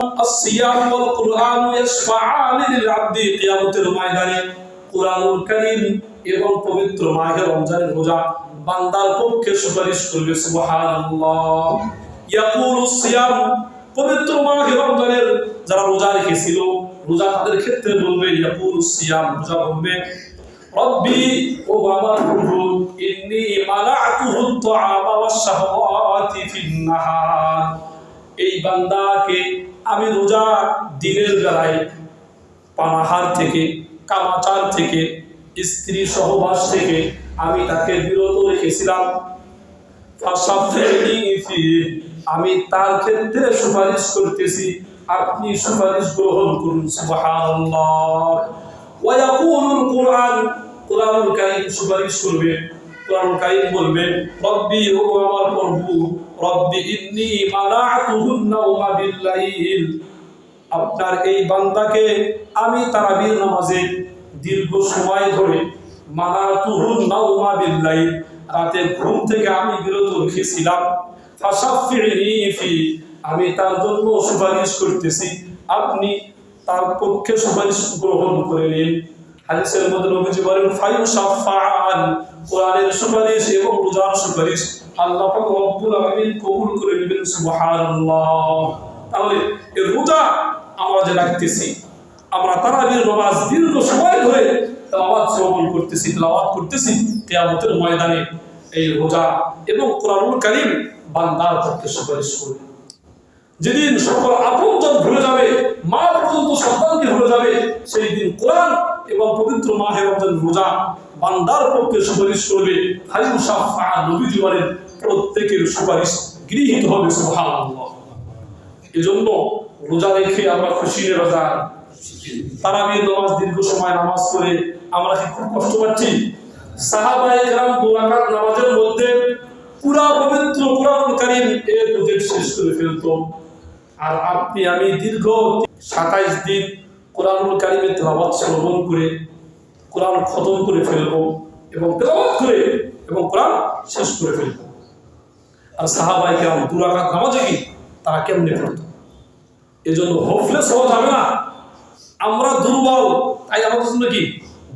الصيام والقرآن يشفعان للعبد قيامة المعدان قرآن الكريم এবং পবিত্র মাহে রমজানের রোজা বান্দার পক্ষে সুপারিশ করবে, সুবহানাল্লাহ। ইয়াকুলু সিয়াম, পবিত্র মাহে রমজানের যারা রোজা রেখেছিল, রোজা তাদের ক্ষেত্রে বলবে, ইয়াকুলু সিয়াম, রোজা বলবে, রব্বি ও বাবা প্রভু, ইন্নি মানাতুহু তাআমা ওয়াস শাহওয়াতি ফিন নাহার। এই বান্দাকে আমি রোজা দিনের বেলায় পানাহার থেকে, কামাচার থেকে, স্ত্রী সহবাস থেকে আমি তাকে বিরত রেখেছিলাম। আমি তার ক্ষেত্রে সুপারিশ করতেছি। আপনি সুপারিশ গ্রহণ করুন কুরআন সুপারিশ করবে। কুরআনুল কারীম বলবে, রব্বি, ও আমার প্রভু রব্বি ইন্নী মানাতুহুন নাওমা বিল্লাইল। আপনার এই বান্দাকে আমি তারাবির নামাজে দীর্ঘ সময় ধরে মানাতুহুন নাওমা বিল্লাইল রাতের ঘুম থেকে আমি বিরত রেখেছিলাম। ফাসাফিনি ফি, আমি তার জন্য সুপারিশ করতেছি। আপনি তার পক্ষে সুপারিশ গ্রহণ করে নিন। হাদিসের মধ্যে নবীজি বলেন ফায়ু সাফাআন কোরআনের সুপারিশ এবং রোজার সুপারিশ। আল্লাহ পাক রব্বুল আলামিন কবুল করে নেবেন, সুবহানাল্লাহ। তাহলে এই রোজা আমরা যে রাখতেছি, আমরা তারাবির নামাজ দীর্ঘ সময় ধরে তেলাওয়াত শ্রবণ করতেছি, তেলাওয়াত করতেছি, কিয়ামতের ময়দানে এই রোজা এবং কোরআনুল কারীম বান্দার পক্ষে সুপারিশ করবে। যেদিন সকল আপনজন ভুলে যাবে, মা পর্যন্ত সন্তানকে ভুলে যাবে, সেই দিন কোরআন এবং পবিত্র মাহের রমজান রোজা বান্দার পক্ষে সুপারিশ করবে। হাইউ সাফা নবীজি বলেন প্রত্যেকের সুপারিশ গৃহীত হবে, সুবহানাল্লাহ। এজন্য রোজা রেখে আমরা খুশি রোজা। তারাবির নামাজ, দীর্ঘ সময় নামাজ করে আমরা কি খুব কষ্ট পাচ্ছি? সাহাবায়ে কেরাম দু নামাজের মধ্যে পুরা পবিত্র কোরআন কারীম এর প্রজেক্ট শেষ করে ফেলতো। আর আপনি, আমি দীর্ঘ সাতাইশ দিন কোরআনুল কারিমের তেলাওয়াত শ্রবণ করে কোরআন খতম করে ফেলব এবং তেলাওয়াত করে এবং কোরআন শেষ করে ফেলব। আর সাহাবাই কেমন দুরাকাত নামাজে কি? তারা কেমনে পড়ত? এই জন্য হোপলেস হওয়া যাবে না। আমরা দুর্বল। তাই আমাদের জন্য কি?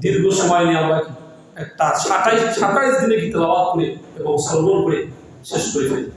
দীর্ঘ সময় নিয়ে আমরা কি? একটা সাতাইশ সাতাইশ দিনে কি তেলাবাদ করে এবং শ্রবণ করে শেষ করে ফেলি।